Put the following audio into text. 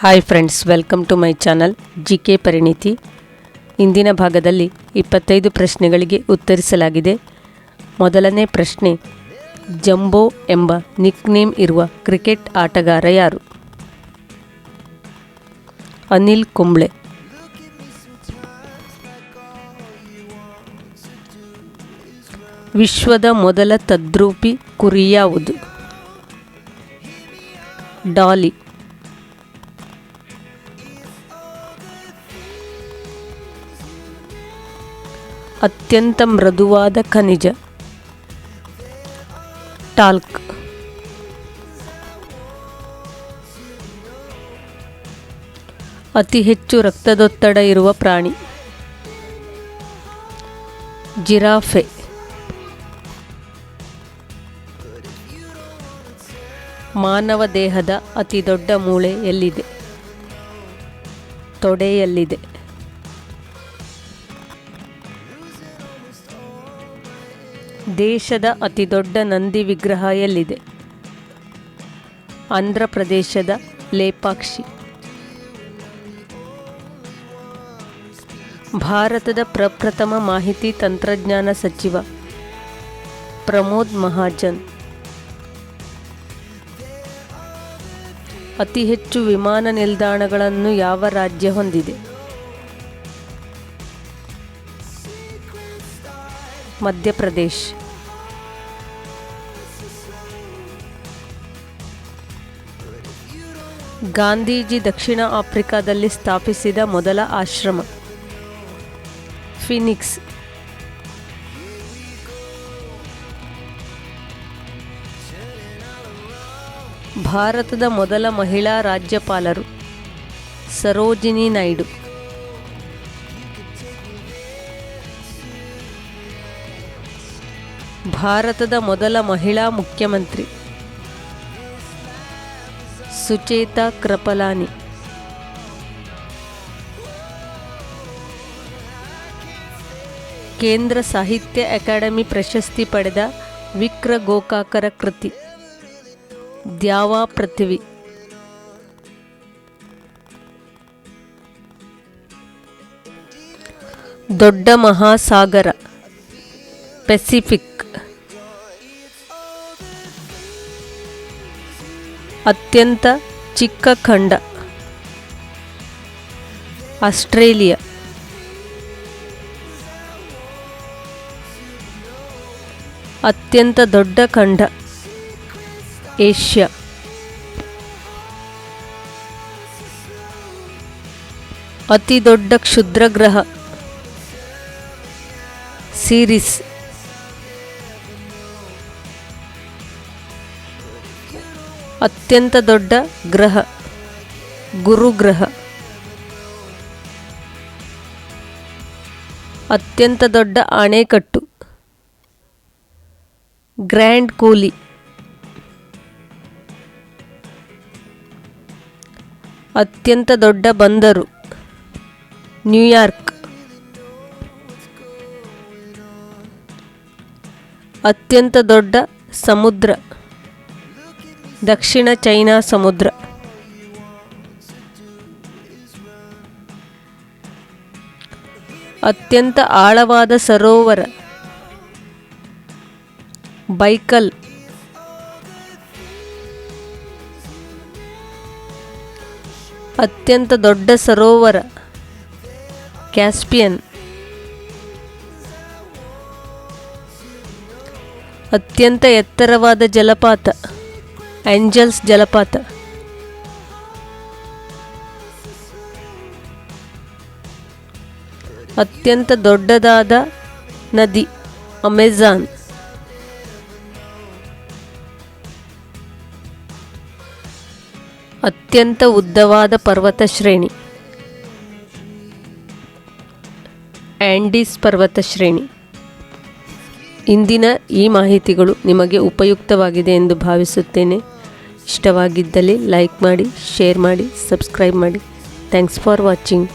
Hi friends welcome to my channel G K Parinithi ಇಂದಿನ ಭಾಗದಲ್ಲಿ ಇಪ್ಪತ್ತೈದು ಪ್ರಶ್ನೆಗಳಿಗೆ ಉತ್ತರಿಸಲಾಗಿದೆ. ಮೊದಲನೇ ಪ್ರಶ್ನೆ, ಜಂಬೋ ಎಂಬ ನಿಕ್ನೇಮ್ ಇರುವ ಕ್ರಿಕೆಟ್ ಆಟಗಾರ ಯಾರು? ಅನಿಲ್ ಕುಂಬ್ಳೆ. ವಿಶ್ವದ ಮೊದಲ ತದ್ರೂಪಿ ಕುರಿ ಯಾವುದು ಡಾಲಿ. ಅತ್ಯಂತ ಮೃದುವಾದ ಖನಿಜ. ಟಾಲ್ಕ್. ಅತಿ ಹೆಚ್ಚು ರಕ್ತದೊತ್ತಡ ಇರುವ ಪ್ರಾಣಿ. ಜಿರಾಫೆ. ಮಾನವ ದೇಹದ ಅತಿ ದೊಡ್ಡ ಮೂಳೆ ಎಲ್ಲಿದೆ? ತೊಡೆಯಲ್ಲಿದೆ. ದೇಶದ ಅತಿ ದೊಡ್ಡ ನಂದಿ ವಿಗ್ರಹ ಎಲ್ಲಿದೆ ಆಂಧ್ರ ಪ್ರದೇಶದ ಲೇಪಾಕ್ಷಿ. ಭಾರತದ ಪ್ರಪ್ರಥಮ ಮಾಹಿತಿ ತಂತ್ರಜ್ಞಾನ ಸಚಿವ ಪ್ರಮೋದ್ ಮಹಾಜನ್. ಅತಿ ಹೆಚ್ಚು ವಿಮಾನ ನಿಲ್ದಾಣಗಳನ್ನು ಯಾವ ರಾಜ್ಯ ಹೊಂದಿದೆ? ಮಧ್ಯಪ್ರದೇಶ್. ಗಾಂಧೀಜಿ ದಕ್ಷಿಣ ಆಫ್ರಿಕಾದಲ್ಲಿ ಸ್ಥಾಪಿಸಿದ ಮೊದಲ ಆಶ್ರಮ. ಫಿನಿಕ್ಸ್. ಭಾರತದ ಮೊದಲ ಮಹಿಳಾ ರಾಜ್ಯಪಾಲರು ಸರೋಜಿನಿ ನಾಯ್ಡು. ಭಾರತದ ಮೊದಲ ಮಹಿಳಾ ಮುಖ್ಯಮಂತ್ರಿ. ಸುಚೇತಾ ಕೃಪಲಾನಿ. ಕೇಂದ್ರ ಸಾಹಿತ್ಯ ಅಕಾಡೆಮಿ ಪ್ರಶಸ್ತಿ ಪಡೆದ ವಿಕ್ರ ಗೋಕಾಕರ ಕೃತಿ. ದ್ಯಾವಾ ಪೃಥ್ವಿ. ದೊಡ್ಡ ಮಹಾಸಾಗರ, ಪೆಸಿಫಿಕ್. ಅತ್ಯಂತ ಚಿಕ್ಕ ಖಂಡ. ಆಸ್ಟ್ರೇಲಿಯಾ. ಅತ್ಯಂತ ದೊಡ್ಡ ಖಂಡ. ಏಷ್ಯಾ. ಅತಿ ದೊಡ್ಡ ಕ್ಷುದ್ರಗ್ರಹ. ಸೀರೀಸ್ ಅತ್ಯಂತ ದೊಡ್ಡ ಗ್ರಹ, ಗುರುಗ್ರಹ. ಅತ್ಯಂತ ದೊಡ್ಡ ಅಣೆಕಟ್ಟು ಗ್ರ್ಯಾಂಡ್ ಕೂಲಿ. ಅತ್ಯಂತ ದೊಡ್ಡ ಬಂದರು, ನ್ಯೂಯಾರ್ಕ್. ಅತ್ಯಂತ ದೊಡ್ಡ ಸಮುದ್ರ. ದಕ್ಷಿಣ ಚೈನಾ ಸಮುದ್ರ. ಅತ್ಯಂತ ಆಳವಾದ ಸರೋವರ. ಬೈಕಲ್. ಅತ್ಯಂತ ದೊಡ್ಡ ಸರೋವರ. ಕ್ಯಾಸ್ಪಿಯನ್. ಅತ್ಯಂತ ಎತ್ತರವಾದ ಜಲಪಾತ. ಆಂಜಲ್ಸ್ ಜಲಪಾತ. ಅತ್ಯಂತ ದೊಡ್ಡದಾದ ನದಿ ಅಮೆಜಾನ್. ಅತ್ಯಂತ ಉದ್ದವಾದ ಪರ್ವತ ಶ್ರೇಣಿ. ಆ್ಯಂಡೀಸ್ ಪರ್ವತ ಶ್ರೇಣಿ. ಇಂದಿನ ಈ ಮಾಹಿತಿಗಳು ನಿಮಗೆ ಉಪಯುಕ್ತವಾಗಿದೆ ಎಂದು ಭಾವಿಸುತ್ತೇನೆ. ಇಷ್ಟವಾಗಿದ್ದಲ್ಲಿ ಲೈಕ್ ಮಾಡಿ ಶೇರ್ ಮಾಡಿ ಸಬ್ಸ್ಕ್ರೈಬ್ ಮಾಡಿ. Thanks for watching